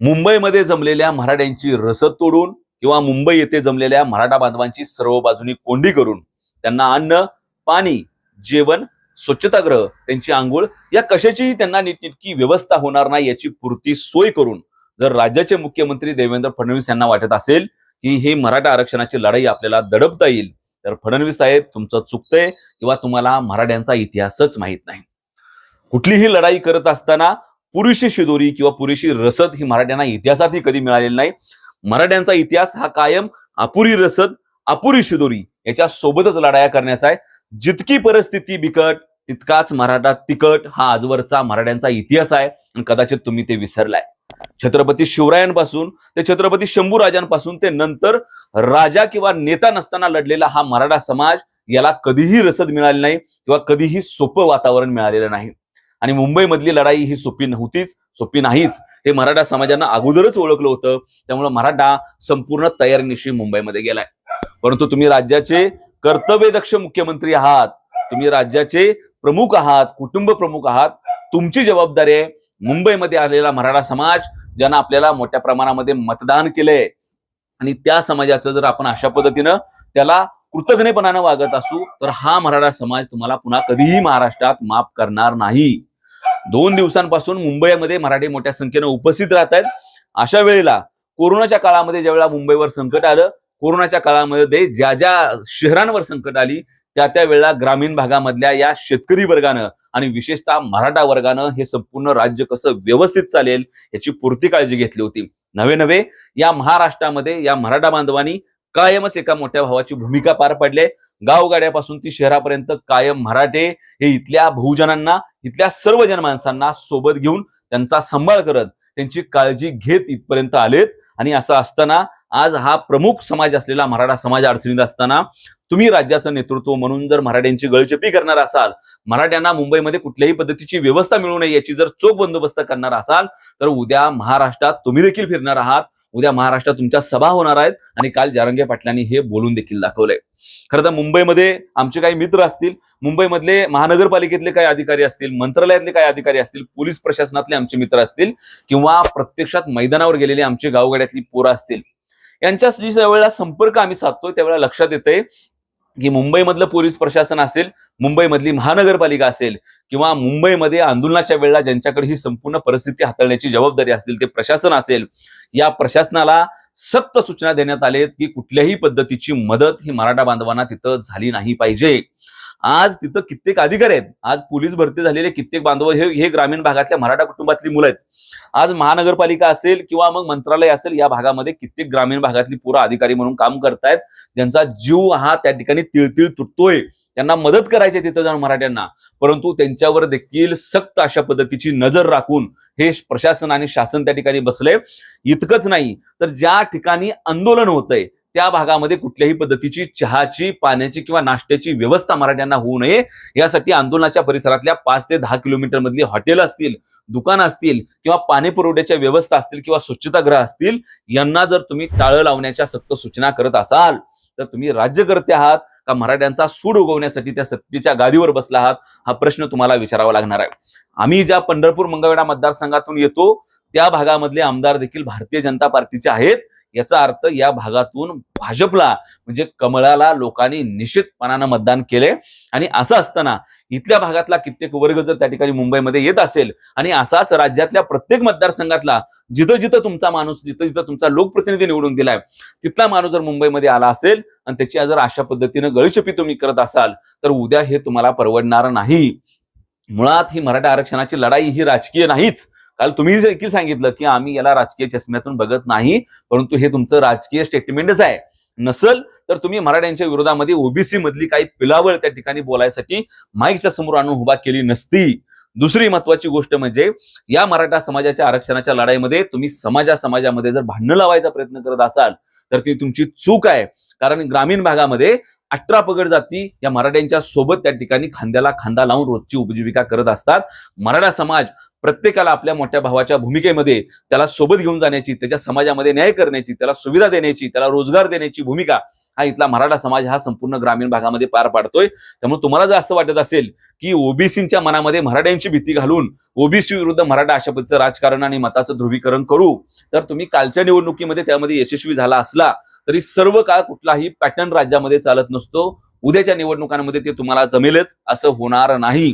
मुंबईमध्ये जमलेल्या मराठ्यांची रसद तोडून किंवा मुंबई येथे जमलेल्या मराठा बांधवांची सर्व बाजूनी कोंडी करून त्यांना अन्न पाणी जेवण स्वच्छतागृह त्यांची आंघोळ या कशाचीही त्यांना नीटनेटकी व्यवस्था होणार नाही याची पूर्ती सोय करून जर राज्याचे मुख्यमंत्री देवेंद्र फडणवीस यांना वाटत असेल की हे मराठा आरक्षणाची लढाई आपल्याला दडपता येईल तर फडणवीस साहेब तुमचं चुकतंय किंवा तुम्हाला मराठ्यांचा इतिहासच माहीत नाही. कुठलीही लढाई करत असताना पुरेशी शिदोरी किंवा पुरेशी रसद ही मराठ्यांना इतिहासातही कधी मिळालेली नाही. मराठ्यांचा इतिहास हा कायम अपुरी रसद अपुरी शिदोरी याच्या सोबतच लढाया करण्याचा आहे. जितकी परिस्थिती बिकट तितकाच मराठा तिकट हा आजवरचा मराठ्यांचा इतिहास आहे आणि कदाचित तुम्ही ते विसरलाय. छत्रपती शिवरायांपासून ते छत्रपती शंभूराजांपासून ते नंतर राजा किंवा नेता नसताना लढलेला हा मराठा समाज याला कधीही रसद मिळाली नाही किंवा कधीही सोपं वातावरण मिळालेलं नाही. आणि मुंबईमधली लढाई ही सोपी नव्हतीच सोपी नाहीच. हे मराठा समाजानं अगोदरच ओळखलं होतं. त्यामुळे मराठा संपूर्ण तयारीनिशी मुंबईमध्ये गेलाय. परंतु तुम्ही राज्याचे कर्तव्यदक्ष मुख्यमंत्री आहात तुम्ही राज्याचे प्रमुख आहात कुटुंब प्रमुख आहात तुमची जबाबदारी आहे. मुंबईमध्ये आलेला मराठा समाज ज्यांना आपल्याला मोठ्या प्रमाणामध्ये मतदान केलंय आणि त्या समाजाचं जर आपण अशा पद्धतीनं त्याला कृतज्ञपणानं वागत असू तर हा मराठा समाज तुम्हाला पुन्हा कधीही महाराष्ट्रात माफ करणार नाही. दोन दिवसांपासून मुंबईमध्ये मराठी मोठ्या संख्येनं उपस्थित राहत आहेत. अशा वेळेला कोरोनाच्या काळामध्ये ज्यावेळेला मुंबईवर संकट आलं कोरोनाच्या काळामध्ये ज्या ज्या शहरांवर संकट आली त्या त्या वेळेला ग्रामीण भागामधल्या या शेतकरी वर्गानं आणि विशेषतः मराठा वर्गानं हे संपूर्ण राज्य कसं व्यवस्थित चालेल याची पुरती काळजी घेतली होती. नवे नवे या महाराष्ट्रामध्ये या मराठा बांधवांनी कायमच एका मोठ्या भावाची भूमिका पार पडले गावगाड्यापासून ती शहरापर्यंत कायम मराठे हे इथल्या बहुजनांना इथल्या सर्व जनमानसांना सोबत घेऊन त्यांचा सांभाळ करत त्यांची काळजी घेत इथपर्यंत आलेत. आणि असं असताना आज हा प्रमुख समाज असलेला मराठा समाज अडचणीत असताना तुम्ही राज्याचं नेतृत्व म्हणून जर मराठ्यांची गळचेपी करणार असाल मराठ्यांना मुंबईमध्ये कुठल्याही पद्धतीची व्यवस्था मिळू नये याची जर चोख बंदोबस्त करणार असाल तर उद्या महाराष्ट्रात तुम्ही देखील फिरणार आहात. उद्या महाराष्ट्रात तुमच्या सभा होणार आहेत आणि काल जारंगे पाटलांनी हे बोलून देखील दाखवलंय. खरं तर मुंबईमध्ये आमचे काही मित्र असतील मुंबईमधले महानगरपालिकेतले काही अधिकारी असतील मंत्रालयातले काही अधिकारी असतील पोलीस प्रशासनातले आमचे मित्र असतील किंवा प्रत्यक्षात मैदानावर गेलेले आमचे गावगाड्यातली पोरं असतील यांच्या ज्या वेळेला संपर्क आम्ही साधतोय त्यावेळेला लक्षात येते की मुंबईमधलं पोलीस प्रशासन असेल मुंबईमधली महानगरपालिका असेल किंवा मुंबईमध्ये आंदोलनाच्या वेळेला ज्यांच्याकडे ही संपूर्ण परिस्थिती हाताळण्याची जबाबदारी असतील ते प्रशासन असेल या प्रशासनाला सक्त सूचना देण्यात आलेत की कुठल्याही पद्धतीची मदत ही मराठा बांधवांना तिथं झाली नाही पाहिजे. आज तिथं कित्येक अधिकारी आहेत. आज पोलीस भरती झालेले कित्येक बांधव हे हे ग्रामीण भागातल्या मराठा कुटुंबातली मुलं आहेत. आज महानगरपालिका असेल किंवा मग मंत्रालय असेल या भागामध्ये कित्येक ग्रामीण भागातली पुरा अधिकारी म्हणून काम करतायत. ज्यांचा जीव हा त्या ठिकाणी तिळतिळ तुटतोय. त्यांना मदत करायची तिथं जाऊन मराठ्यांना. परंतु त्यांच्यावर देखील सक्त अशा पद्धतीची नजर राखून हे प्रशासन आणि शासन त्या ठिकाणी बसले इतकंच नाही तर ज्या ठिकाणी आंदोलन होतंय त्या भागामध्ये कुठल्याही पद्धतीची चहाची पाण्याची किंवा नाश्त्याची व्यवस्था मराठ्यांना होऊ नये. यासाठी आंदोलनाच्या परिसरातल्या पाच ते दहा किलोमीटर मधली हॉटेल असतील दुकानं असतील किंवा पाणी पुरवठ्याच्या व्यवस्था असतील किंवा स्वच्छतागृह असतील यांना जर तुम्ही टाळं लावण्याच्या सक्त सूचना करत असाल तर तुम्ही राज्यकर्ते आहात का मराठ्यांचा सूड उगवण्यासाठी त्या सत्तेच्या गादीवर बसला आहात हा प्रश्न तुम्हाला विचारावा लागणार आहे. आम्ही ज्या पंढरपूर मंगळवेढा मतदारसंघातून येतो त्या भागामधले आमदार देखील भारतीय जनता पार्टीचे आहेत. याचा अर्थ या भागातून भाजपला म्हणजे कमळाला लोकांनी निश्चितपणानं मतदान केले. आणि असं असताना इथल्या भागातला कित्येक वर्ग जर त्या ठिकाणी मुंबईमध्ये येत असेल आणि असाच राज्यातल्या प्रत्येक मतदारसंघातला जिथं जिथं तुमचा माणूस जिथं जिथं तुमचा लोकप्रतिनिधी निवडून दिलाय तिथला माणूस जर मुंबईमध्ये आला असेल आणि त्याची जर अशा पद्धतीनं गळचपी तुम्ही करत असाल तर उद्या हे तुम्हाला परवडणार नाही. मुळात ही मराठा आरक्षणाची लढाई ही राजकीय नाहीच. काल तुम्ही देखील सांगितलं की आम्ही याला राजकीय चष्म्यातून बघत नाही परंतु हे तुमचं राजकीय स्टेटमेंटच आहे. नसल तर तुम्ही मराठ्यांच्या विरोधामध्ये ओबीसी मधली काही पिलावळ त्या ठिकाणी बोलायसाठी माईकच्या समोर आणून उभा केली नसती. दुसरी महत्वाची गोष्ट म्हणजे या मराठा समाजाच्या आरक्षणाच्या लढाईमध्ये तुम्ही समाजा समाजामध्ये जर भांडणं लावायचा प्रयत्न करत असाल तर ती तुमची चूक आहे. कारण ग्रामीण भागामध्ये अठरा पगड जाती या मराठ्यांच्या सोबत त्या ठिकाणी खांद्याला खांदा लावून रोजची उपजीविका करत असतात. मराठा समाज प्रत्येकाला आपल्या मोठ्या भावाच्या भूमिकेमध्ये त्याला सोबत घेऊन जाण्याची त्याच्या समाजामध्ये न्याय करण्याची त्याला सुविधा देण्याची त्याला रोजगार देण्याची भूमिका हा इथला मराठा समाज हा संपूर्ण ग्रामीण भागामध्ये पार पाडतोय. त्यामुळे तुम्हाला जर असं वाटत असेल की ओबीसीच्या मनामध्ये मराठ्यांची भीती घालून ओबीसी विरुद्ध मराठा अशा पद्धतीचं राजकारण आणि मताचं ध्रुवीकरण करू तर तुम्ही कालच्या निवडणुकीमध्ये त्यामध्ये यशस्वी झाला असला तरी सर्व काळ कुठलाही पॅटर्न राज्यामध्ये चालत नसतो. उद्याच्या निवडणुकांमध्ये ते तुम्हाला जमेलच असं होणार नाही.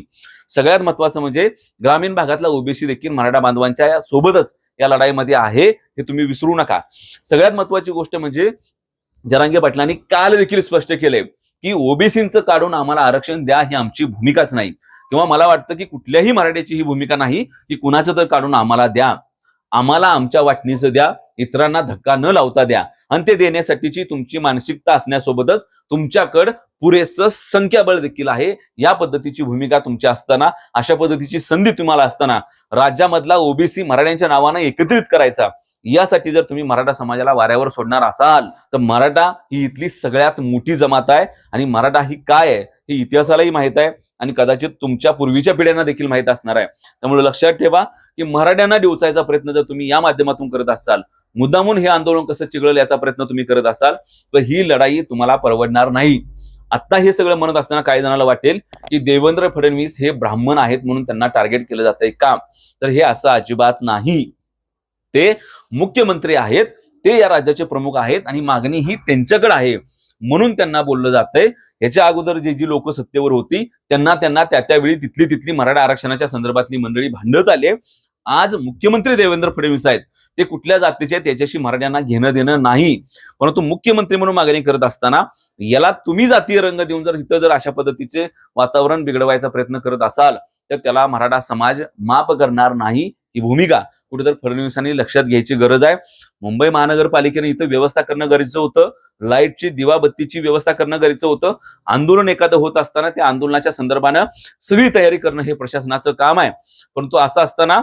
सगळ्यात महत्वाचं म्हणजे ग्रामीण भागातला ओबीसी देखील मराठा बांधवांच्या या सोबतच या लढाईमध्ये आहे हे तुम्ही विसरू नका. सगळ्यात महत्वाची गोष्ट म्हणजे जरांगे पाटलांनी काल देखील स्पष्ट केले की ओबीसीचं काढून आम्हाला आरक्षण द्या ही आमची भूमिकाच नाही. किंवा मला वाटतं की कुठल्याही मराठीची ही भूमिका नाही की कुणाचं तर काढून आम्हाला द्या. आम्हाला आमच्या वाटणीचं द्या इतरांना धक्का न लावता द्या. आणि ते देण्यासाठीची तुमची मानसिकता असण्यासोबतच तुमच्याकडं पुरेसं संख्याबळ देखील आहे. या पद्धतीची भूमिका तुमची असताना अशा पद्धतीची संधी तुम्हाला असताना राज्यामधला ओबीसी मराठ्यांच्या नावानं एकत्रित करायचा. यासाठी जर तुम्ही मराठा समाजाला वाऱ्यावर सोडणार असाल तर मराठा ही इथली सगळ्यात मोठी जमात आहे. आणि मराठा ही काय आहे हे इतिहासालाही माहीत आहे. आणि कदाचित तुमच्या पूर्वीच्या पिढ्यांना देखील माहीत असणार आहे. त्यामुळे लक्षात ठेवा की मराठ्यांना डिवचायचा प्रयत्न जर तुम्ही या माध्यमातून करत असाल मुद्दामून हे आंदोलन कसं चिघळेल याचा प्रयत्न तुम्ही करत असाल तर ही लढाई तुम्हाला परवडणार नाही. आता हे सगळं म्हणत असताना काही जणांना वाटेल की देवेंद्र फडणवीस हे ब्राह्मण आहेत म्हणून त्यांना टार्गेट केलं जात का? तर हे असं अजिबात नाही. ते मुख्यमंत्री आहेत ते या राज्याचे प्रमुख आहेत आणि मागणी ही त्यांच्याकडे आहे. म्हणून त्यांना बोललं जातंय. याच्या अगोदर जे जी लोक सत्तेवर होती त्यांना त्यांना त्या त्यावेळी तिथली तिथली मराठा आरक्षणाच्या संदर्भातली मंडळी भांडत आले. आज मुख्यमंत्री देवेंद्र फडणवीस आहेत. ते कुठल्या जातीचे आहेत त्याच्याशी मराठ्यांना घेणं देणं नाही. परंतु मुख्यमंत्री म्हणून मागणी करत असताना याला तुम्ही जातीय रंग देऊन जर इथं जर अशा पद्धतीचे वातावरण बिघडवायचा प्रयत्न करत असाल तर त्याला मराठा समाज माफ करणार नाही ही भूमिका. कुठेतरी फडणवीसांनी लक्षात घ्यायची गरज आहे. मुंबई महानगरपालिकेने इथं व्यवस्था करणं गरजेचं होतं. लाईटची दिवाबत्तीची व्यवस्था करणं गरजेचं होतं. आंदोलन एखादं होत असताना त्या आंदोलनाच्या संदर्भानं सगळी तयारी करणं हे प्रशासनाचं काम आहे. परंतु असं असताना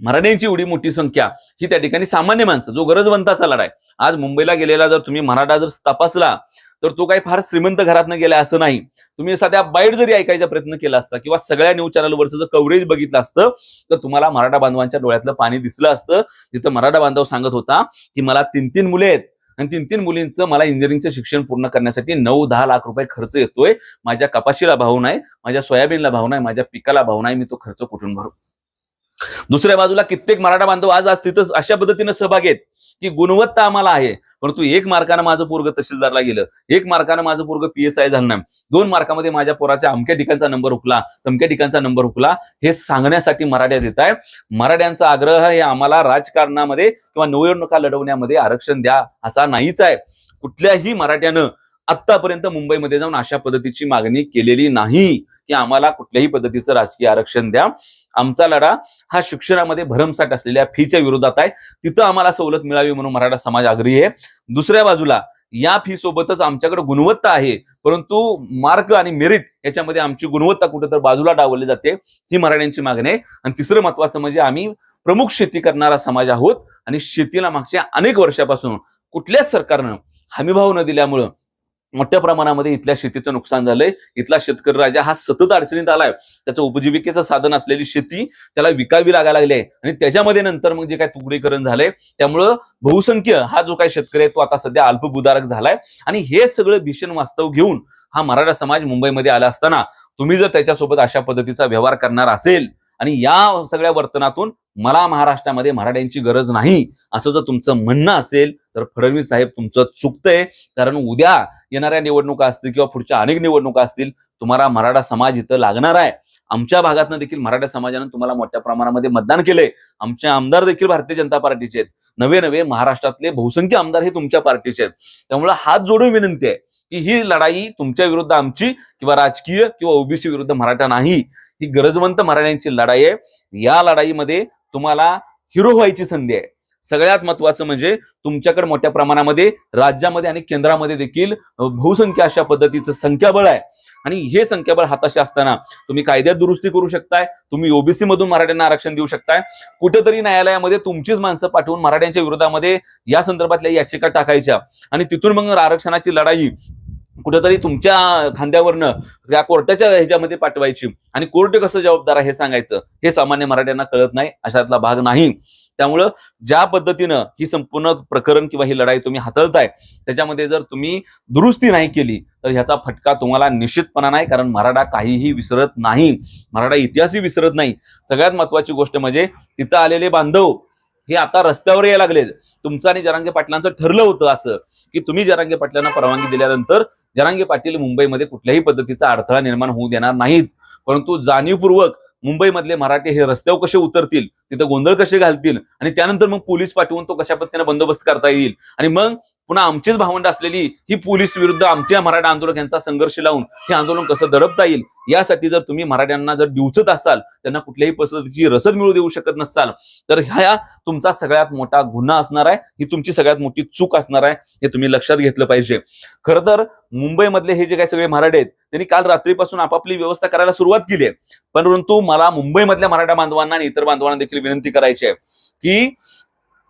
मराठ्यांची एवढी मोठी संख्या ही त्या ठिकाणी सामान्य माणसं जो गरजवंताचा लढा आहे. आज मुंबईला गेलेला जर तुम्ही मराठा जर तपासला तर तो काही फार श्रीमंत घरातनं गेला असं नाही. तुम्ही साध्या बाईट जरी ऐकायचा प्रयत्न केला असता किंवा सगळ्या न्यूज चॅनलवरचं जर कव्हरेज बघितलं असतं तर तुम्हाला मराठा बांधवांच्या डोळ्यातलं पाणी दिसलं असतं. तिथं मराठा बांधव सांगत होता की मला तीन तीन मुले आहेत आणि तीन तीन मुलींचं मला इंजिनिअरिंगचं शिक्षण पूर्ण करण्यासाठी नऊ दहा लाख रुपये खर्च येतोय. माझ्या कपाशीला भाव नाही माझ्या सोयाबीनला भाव नाही माझ्या पिकाला भाव नाही मी तो खर्च कुठून भरू? दुसऱ्या बाजूला कित्येक मराठा बांधव आज आज तिथं अशा पद्धतीनं सहभाग आहेत की गुणवत्ता आम्हाला आहे. परंतु एक मार्कानं माझं पोरग तहसीलदारला गेलं. एक मार्कानं माझं पोरग पीएसआय झालं नाही. दोन मार्कामध्ये माझ्या पोराच्या अमक्या ठिकाणचा नंबर हुकला तमक्या ठिकाणचा नंबर हुकला हे सांगण्यासाठी मराठ्यात येत आहे मराठ्यांचा आग्रह हे आम्हाला राजकारणामध्ये किंवा निवडणुका लढवण्यामध्ये आरक्षण द्या असा नाहीच आहे. कुठल्याही मराठ्यानं आतापर्यंत मुंबईमध्ये जाऊन अशा पद्धतीची मागणी केलेली नाही. की आम्हाला कुठल्याही पद्धतीचं राजकीय आरक्षण द्या. आमचा लढा हा शिक्षणामध्ये भरमसाठ असलेल्या फीच्या विरोधात आहे. तिथं आम्हाला सवलत मिळावी म्हणून मराठा समाज आग्रही आहे. दुसऱ्या बाजूला या फी सोबतच आमच्याकडे गुणवत्ता आहे. परंतु मार्क आणि मेरिट याच्यामध्ये आमची गुणवत्ता कुठेतरी बाजूला डावली जाते ही मराठ्यांची मागणी आहे. आणि तिसरं महत्वाचं म्हणजे आम्ही प्रमुख शेती करणारा समाज आहोत. आणि शेतीला मागच्या अनेक वर्षापासून कुठल्याच सरकारनं हमीभाव न दिल्यामुळं मोठ्या प्रमाणामध्ये इथल्या शेतीचं नुकसान झालंय. इथला शेतकरी राजा हा सतत अडचणीत आलाय. त्याचं उपजीविकेचं साधन असलेली शेती त्याला विकावी लागायला लागली आहे. आणि त्याच्यामध्ये नंतर मग जे काय तुकडीकरण झालंय त्यामुळं बहुसंख्य हा जो काही शेतकरी आहे तो आता सध्या अल्पभूधारक झालाय. आणि हे सगळं भीषण वास्तव घेऊन हा मराठा समाज मुंबईमध्ये आला असताना तुम्ही जर त्याच्यासोबत अशा पद्धतीचा व्यवहार करणार असेल आणि या सगळ्या वर्तनातून मला महाराष्ट्रामध्ये मराठ्यांची गरज नाही असं जर तुमचं म्हणणं असेल तर फडणवीस साहेब तुमचं चुकतंय. कारण उद्या येणाऱ्या निवडणुका असतील किंवा पुढच्या अनेक निवडणुका असतील तुम्हाला मराठा समाज इथं लागणार आहे. आमच्या भागातनं देखील मराठा समाजानं तुम्हाला मोठ्या प्रमाणामध्ये मतदान केलंय. आमचे आमदार देखील भारतीय जनता पार्टीचे आहेत. नवे नवे महाराष्ट्रातले बहुसंख्य आमदार हे तुमच्या पार्टीचे आहेत. त्यामुळे हात जोडून विनंती आहे की ही लढाई तुमच्या विरुद्ध आमची किंवा राजकीय किंवा ओबीसी विरुद्ध मराठा नाही. ही गरजवंत मराठ्यांची लढाई आहे. या लढाईमध्ये तुम्हाला हिरो व्हायची संधी आहे. सगळ्यात महत्वाचं म्हणजे तुमच्याकडे मोठ्या प्रमाणामध्ये राज्यामध्ये आणि केंद्रामध्ये देखील बहुसंख्य अशा पद्धतीचं संख्याबळ आहे. आणि हे संख्याबळ हाताशी असताना तुम्ही कायद्यात दुरुस्ती करू शकताय तुम्ही ओबीसी मधून मराठ्यांना आरक्षण देऊ शकताय. कुठेतरी न्यायालयामध्ये तुमचीच माणसं पाठवून मराठ्यांच्या विरोधामध्ये या संदर्भातल्या याचिका टाकायच्या. आणि तिथून मग आरक्षणाची लढाई कुठेतरी तुमच्या खांद्यावरनं त्या कोर्टाच्या ह्याच्यामध्ये पाठवायची. आणि कोर्ट कसं जबाबदार आहे हे सांगायचं? हे सामान्य मराठ्यांना कळत नाही अशातला भाग नाही. त्यामुळं ज्या पद्धतीनं ही संपूर्ण प्रकरण किंवा ही लढाई तुम्ही हाताळताय त्याच्यामध्ये जर तुम्ही दुरुस्ती नाही केली तर ह्याचा फटका तुम्हाला निश्चितपणा नाही कारण मराठा काहीही विसरत नाही. मराठा इतिहासही विसरत नाही. सगळ्यात महत्वाची गोष्ट म्हणजे तिथं आलेले बांधव हे आता रस्त्यावर यायला लागले तुमचं आणि जरांगे पाटलांचं ठरलं होतं असं की तुम्ही जरांगे पाटलांना परवानगी दिल्यानंतर जरांगे पाटील मुंबईमध्ये कुठल्याही पद्धतीचा अडथळा निर्माण होऊ देणार नाहीत. परंतु जाणीवपूर्वक मुंबईमधले मराठे हे रस्त्यावर कसे उतरतील तिथं गोंधळ कसे घालतील आणि त्यानंतर मग पोलीस पाठवून तो कशा पद्धतीने बंदोबस्त करता येईल? आणि मग पुन्हा आमचीच भावंड असलेली ही पोलीस विरुद्ध आमच्या मराठा आंदोलक यांचा संघर्ष लावून हे आंदोलन कसं दडपता येईल यासाठी जर तुम्ही मराठ्यांना जर डिवचत असाल त्यांना कुठल्याही पद्धतीची रसद मिळू देऊ शकत नसाल तर ह्या तुमचा सगळ्यात मोठा गुन्हा असणार आहे ही तुमची सगळ्यात मोठी चूक असणार आहे हे तुम्ही लक्षात घेतलं पाहिजे. खरं तर मुंबईमधले हे जे काही सगळे मराठे आहेत त्यांनी काल रात्रीपासून आपापली व्यवस्था करायला सुरुवात केली आहे. परंतु मला मुंबईमधल्या मराठा बांधवांना आणि इतर बांधवांना देखील विनंती करायची आहे की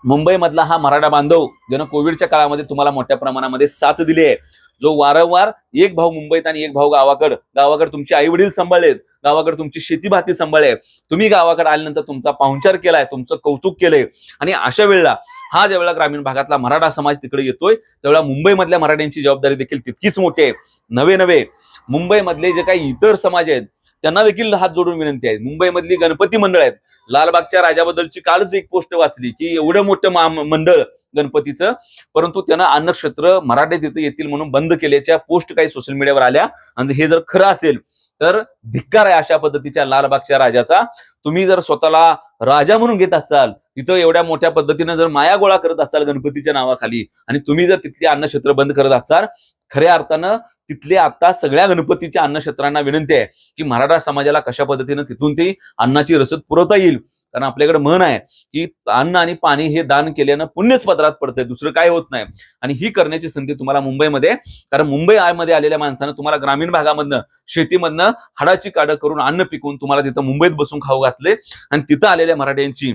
मुंबईमधला हा मराठा बांधव ज्यानं कोविडच्या काळामध्ये तुम्हाला मोठ्या प्रमाणामध्ये साथ दिली आहे जो वारंवार एक भाऊ मुंबईत आणि एक भाऊ गावाकडं गावाकडे तुमचे आई वडील सांभाळलेत गावाकडे तुमची शेती भाती सांभाळले तुम्ही गावाकडे आल्यानंतर तुमचा पाहुणचार केलाय तुमचं कौतुक केलंय. आणि अशा वेळेला हा ज्यावेळेला ग्रामीण भागातला मराठा समाज तिकडे येतोय त्यावेळेला मुंबईमधल्या मराठ्यांची जबाबदारी देखील तितकीच मोठी आहे. नवे नवे मुंबईमधले जे काही इतर समाज आहेत त्यांना देखील हात जोडून विनंती आहे. मुंबईमधली गणपती मंडळ आहेत. लालबागच्या राजाबद्दलची कालच एक पोस्ट वाचली की एवढं मोठं मंडळ गणपतीचं परंतु त्यांना अन्नक्षेत्र मराठे तिथे येतील म्हणून बंद केल्याच्या पोस्ट काही सोशल मीडियावर आल्या. आणि हे जर खरं असेल तर धिक्कार आहे अशा पद्धतीच्या लालबागच्या राजाचा. तुम्ही जर स्वतःला राजा म्हणून घेत असाल तिथं एवढ्या मोठ्या पद्धतीनं जर माया गोळा करत असाल गणपतीच्या नावाखाली आणि तुम्ही जर तिथली अन्नक्षेत्र बंद करत असाल खऱ्या अर्थानं तिथले आता सगळ्या गणपतीच्या अन्नक्षेत्रांना विनंती आहे की मराठा समाजाला कशा पद्धतीनं तिथून ती अन्नाची रसद पुरवता येईल? कारण आपल्याकडे म्हण आहे की अन्न आणि पाणी हे दान केल्यानं पुण्यच पत्रात पडतंय दुसरं काय होत नाही. आणि ही करण्याची संधी तुम्हाला मुंबईमध्ये कारण मुंबई मध्ये आलेल्या माणसानं तुम्हाला ग्रामीण भागामधनं शेतीमधनं हाडाची काडं करून अन्न पिकवून तुम्हाला तिथं मुंबईत बसून खाऊ घातले. आणि तिथं आलेल्या मराठ्यांची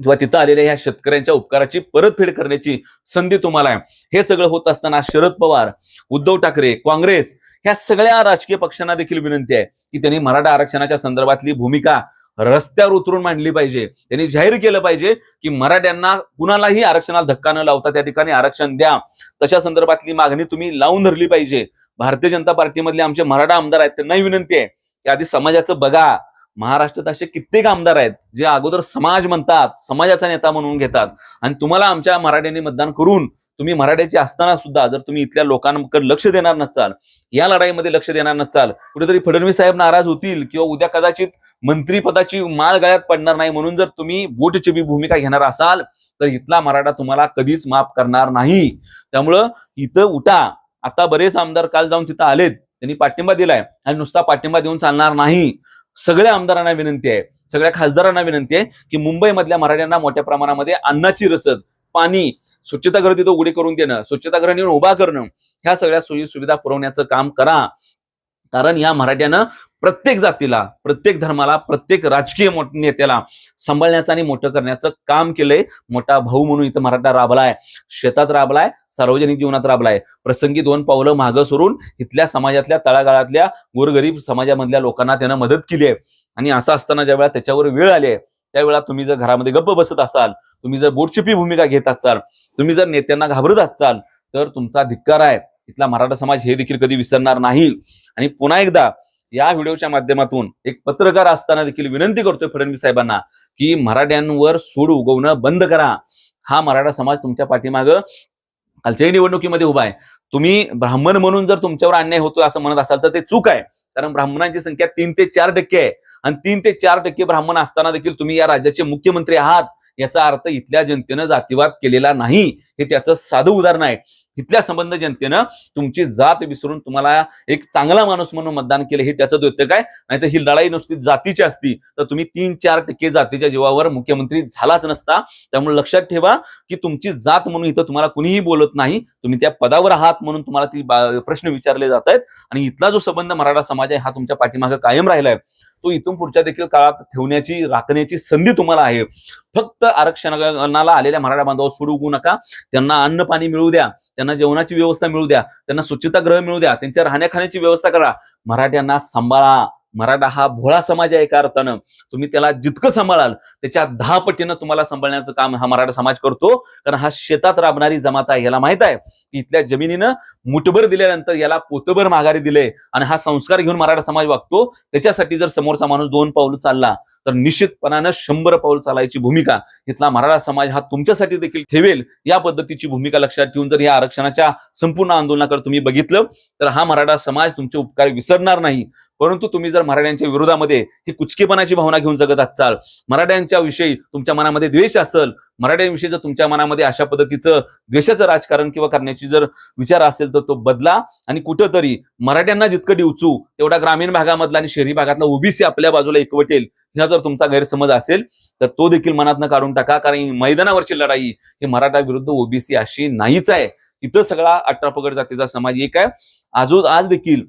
किंवा तिथं आलेल्या ह्या शेतकऱ्यांच्या उपकाराची परतफेड करण्याची संधी तुम्हाला आहे. हे सगळं होत असताना शरद पवार उद्धव ठाकरे काँग्रेस ह्या सगळ्या राजकीय पक्षांना देखील विनंती आहे की त्यांनी मराठा आरक्षणाच्या संदर्भातली भूमिका रस्त्यावर उतरून मांडली पाहिजे. त्यांनी जाहीर केलं पाहिजे की मराठ्यांना कुणालाही आरक्षणाला धक्का न लावता त्या ठिकाणी आरक्षण द्या. तशा संदर्भातली मागणी तुम्ही लावून धरली पाहिजे. भारतीय जनता पार्टीमधले आमचे मराठा आमदार आहेत त्यांनाही विनंती आहे की आधी समाजाचं बघा. महाराष्ट्रात असे कित्येक आमदार आहेत जे अगोदर समाज म्हणतात समाजाचा नेता म्हणून घेतात. आणि तुम्हाला आमच्या मराठ्यांनी मतदान करून तुम्ही मराठ्याचे असताना सुद्धा जर तुम्ही इथल्या लोकांकडे लक्ष देणार नसाल या लढाईमध्ये लक्ष देणार नसाल कुठेतरी फडणवीस साहेब नाराज होतील किंवा उद्या कदाचित मंत्रीपदाची माळ गळ्यात पडणार नाही म्हणून जर तुम्ही बोटचिबी भूमिका घेणार असाल तर इथला मराठा तुम्हाला कधीच माफ करणार नाही. त्यामुळं इथं उठा. आता बरेच आमदार काल जाऊन तिथं आलेत. त्यांनी पाठिंबा दिलाय. आणि नुसता पाठिंबा देऊन चालणार नाही. सगळ्या आमदारांना विनंती आहे सगळ्या खासदारांना विनंती आहे की मुंबईमधल्या मराठ्यांना मोठ्या प्रमाणामध्ये अन्नाची रसद पाणी स्वच्छतागृह तिथं उघडी करून देणं स्वच्छतागृह नेऊन उभा करणं ह्या सगळ्या सोयी सुविधा पुरवण्याचं काम करा. कारण या मराठ्यानं प्रत्येक जातीला प्रत्येक धर्माला प्रत्येक राजकीय मोठ- नेत्याला सांभाळण्याचं आणि मोठं करण्याचं काम केलंय मोठा भाऊ म्हणून इथं मराठा राबलाय शेतात राबलाय सार्वजनिक जीवनात राबलाय. प्रसंगी दोन पावलं मागं सोडून इथल्या समाजातल्या तळागाळातल्या गोरगरीब समाजामधल्या लोकांना त्यानं मदत केली आहे. आणि असं असताना ज्या वेळा त्याच्यावर वेळ आली आहे त्यावेळा तुम्ही जर घरामध्ये गप्प बसत असाल तुम्ही जर बोटचिपी भूमिका घेत असाल तुम्ही जर नेत्यांना घाबरत असाल तर तुमचा धिक्कार आहे. इथला मराठा समाज हे देखील कधी विसरणार नाही. आणि पुन्हा एकदा या व्हिडिओच्या माध्यमातून एक पत्रकार असताना देखील विनंती करतोय फडणवीस साहेबांना की मराठ्यांवर सूड उगवणं बंद करा. हा मराठा समाज तुमच्या पाठीमागं कालच्याही निवडणुकीमध्ये उभा आहे. तुम्ही ब्राह्मण म्हणून जर तुमच्यावर अन्याय होतोय असं म्हणत असाल तर ते चूक आहे. कारण ब्राह्मणांची संख्या तीन ते चार टक्के आहे. आणि तीन ते चार टक्के ब्राह्मण असताना देखील तुम्ही या राज्याचे मुख्यमंत्री आहात. याचा अर्थ इथल्या जनतेनं जातीवाद केलेला नाही. हे त्याचं साधं उदाहरण आहे. इथल्या संबंध जनतेनं तुमची जात विसरून तुम्हाला एक चांगला माणूस म्हणून मतदान केलं हे त्याचं द्योतक आहे. नाहीतर ही लढाई नुसती जातीची असती तर तुम्ही तीन चार टक्के जातीच्या जीवावर मुख्यमंत्री झालाच नसता. त्यामुळे लक्षात ठेवा की तुमची जात म्हणून इथं तुम्हाला कुणीही बोलत नाही. तुम्ही त्या पदावर आहात म्हणून तुम्हाला ती प्रश्न विचारले जात आहेत. आणि इथला जो संबंध मराठा समाज आहे हा तुमच्या पाठीमागे कायम राहिलाय. तो इथून पुढच्या देखील काळात ठेवण्याची राखण्याची संधी तुम्हाला आहे. फक्त आरक्षणाला आलेल्या मराठा बांधवावर होऊ नका. त्यांना अन्न पाणी मिळू द्या. त्यांना जेवणाची व्यवस्था मिळू द्या. त्यांना स्वच्छतागृह मिळू द्या. त्यांच्या राहण्याखाण्याची व्यवस्था करा. मराठ्यांना सांभाळा. मराठा हा भोळा समाज आहे एका अर्थानं. तुम्ही त्याला जितकं सांभाळाल त्याच्या दहा पटीनं तुम्हाला सांभाळण्याचं काम हा मराठा समाज करतो. कारण हा शेतात राबणारी जमात आहे याला माहीत आहे. की इथल्या जमिनीनं मुठभर दिल्यानंतर याला पोतभर माघारी दिले आणि हा संस्कार घेऊन मराठा समाज वागतो. त्याच्यासाठी जर समोरचा माणूस दोन पाऊल चालला तर निश्चितपणानं शंभर पाऊल चालायची भूमिका इथला मराठा समाज हा तुमच्यासाठी देखील ठेवेल या पद्धतीची भूमिका लक्षात ठेवून जर या आरक्षणाच्या संपूर्ण आंदोलनाकडे तुम्ही बघितलं तर हा मराठा समाज तुमचे उपकार विसरणार नाही. परंतु तुम्ही जर मराठ्यांच्या विरोधामध्ये ही कुचकेपणाची भावना घेऊन जगत असाल मराठ्यांच्या विषयी तुमच्या मनामध्ये द्वेष असेल मराठ्यांविषयी जर तुमच्या मनामध्ये अशा पद्धतीचं द्वेषाचं राजकारण किंवा करण्याची जर विचार असेल तर तो बदला आणि कुठंतरी मराठ्यांना जितकं डिवचू तेवढा ग्रामीण भागामधला आणि शहरी भागातला ओबीसी आपल्या बाजूला एकवटेल ह्या जर तुमचा गैरसमज असेल तर तो देखील मनातनं काढून टाका. कारण मैदानावरची लढाई ही मराठा विरुद्ध ओबीसी अशी नाहीच आहे. इथं सगळा अठरा पगड जातीचा समाज एक आहे. आजो आज देखील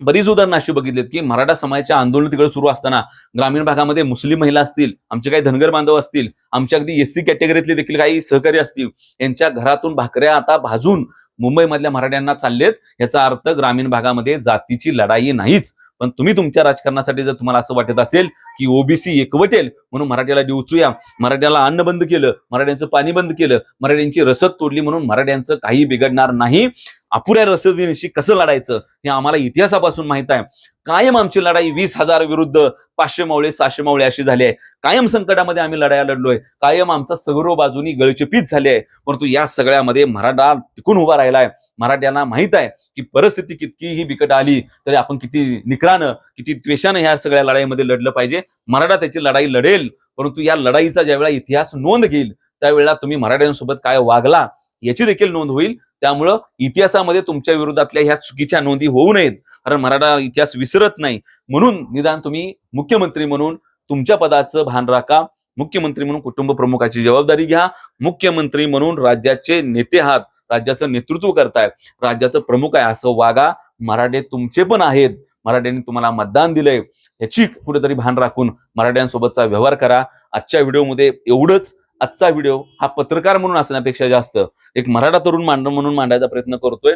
बरीच उदाहरणं अशी बघितलीत की मराठा समाजाच्या आंदोलन तिकडे सुरू असताना ग्रामीण भागामध्ये मुस्लिम महिला असतील आमचे काही धनगर बांधव असतील आमच्या अगदी एस सी कॅटेगरीतले देखील काही सहकारी असतील यांच्या घरातून भाकऱ्या आता भाजून मुंबईमधल्या मराठ्यांना चाललेत. याचा अर्थ ग्रामीण भागामध्ये जातीची लढाई नाहीच. पण तुम्ही तुमच्या राजकारणासाठी जर तुम्हाला असं वाटत असेल की ओबीसी एकवटेल म्हणून मराठ्याला डिवचूया मराठ्याला अन्न बंद केलं मराठ्यांचं पाणी बंद केलं मराठ्यांची रसद तोडली म्हणून मराठ्यांचं काही बिघडणार नाही. अपुऱ्या रसदीनिशी कसं लढायचं हे आम्हाला इतिहासापासून माहीत आहे. कायम आमची लढाई वीस हजार विरुद्ध पाचशे मावळे सहाशे मावळे अशी झाली आहे. कायम संकटामध्ये आम्ही लढाया लढलोय. कायम आमचा सगरो बाजूनी गळचेपीत झाली आहे. परंतु या सगळ्यामध्ये मराठा टिकून उभा राहिलाय मराठ्यांना माहीत आहे की परिस्थिती कितकीही बिकट आली तरी आपण किती निकरानं किती द्वेषानं ह्या सगळ्या लढाईमध्ये लढलं पाहिजे. मराठा त्याची लढाई लढेल. परंतु या लढाईचा ज्यावेळेला इतिहास नोंद घेईल त्यावेळेला तुम्ही मराठ्यांसोबत काय वागला याची देखील नोंद होईल. त्यामुळं इतिहासामध्ये तुमच्या विरोधातल्या ह्या चुकीच्या नोंदी होऊ नयेत. कारण मराठा इतिहास विसरत नाही. म्हणून निदान तुम्ही मुख्यमंत्री म्हणून तुमच्या पदाचं भान राखा. मुख्यमंत्री म्हणून कुटुंब प्रमुखाची जबाबदारी घ्या. मुख्यमंत्री म्हणून राज्याचे नेते आहात. राज्याचं नेतृत्व करताय राज्याचं प्रमुख आहे असं वागा. मराठे तुमचे पण आहेत. मराठ्यांनी तुम्हाला मतदान दिलंय. याची कुठेतरी भान राखून मराठ्यांसोबतचा व्यवहार करा. आजच्या व्हिडिओमध्ये एवढंच. आजचा व्हिडिओ हा पत्रकार म्हणून असण्यापेक्षा जास्त एक मराठा तरुण मांड म्हणून मांडायचा प्रयत्न करतोय.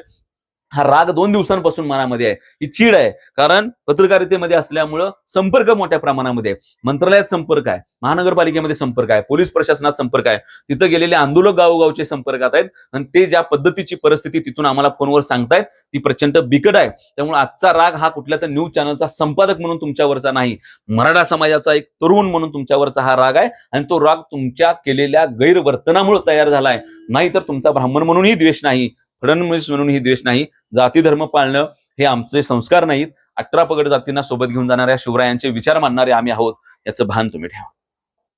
हा राग दोन दिवसांपासून मनामध्ये आहे. ही चीड आहे. कारण पत्रकारितेमध्ये असल्यामुळं संपर्क मोठ्या प्रमाणामध्ये मंत्रालयात संपर्क आहे. महानगरपालिकेमध्ये संपर्क आहे. पोलीस प्रशासनात संपर्क आहे. तिथं गेलेले आंदोलक गावोगावचे संपर्कात आहेत. आणि ते ज्या पद्धतीची परिस्थिती तिथून आम्हाला फोनवर सांगतायत ती प्रचंड बिकट आहे. त्यामुळे आजचा राग हा कुठल्या तर न्यूज चॅनलचा संपादक म्हणून तुमच्यावरचा नाही. मराठा समाजाचा एक तरुण म्हणून तुमच्यावरचा हा राग आहे. आणि तो राग तुमच्या केलेल्या गैरवर्तनामुळे तयार झालाय. नाहीतर तुमचा ब्राह्मण म्हणूनही द्वेष नाही. फडणवीस म्हणूनही द्वेष नाही जाती धर्म पाळणं हे आमचे संस्कार नाहीत. अठरा पगड जातींना सोबत घेऊन जाणाऱ्या शिवरायांचे विचार मानणारे आम्ही आहोत याचं भान तुम्ही ठेवा.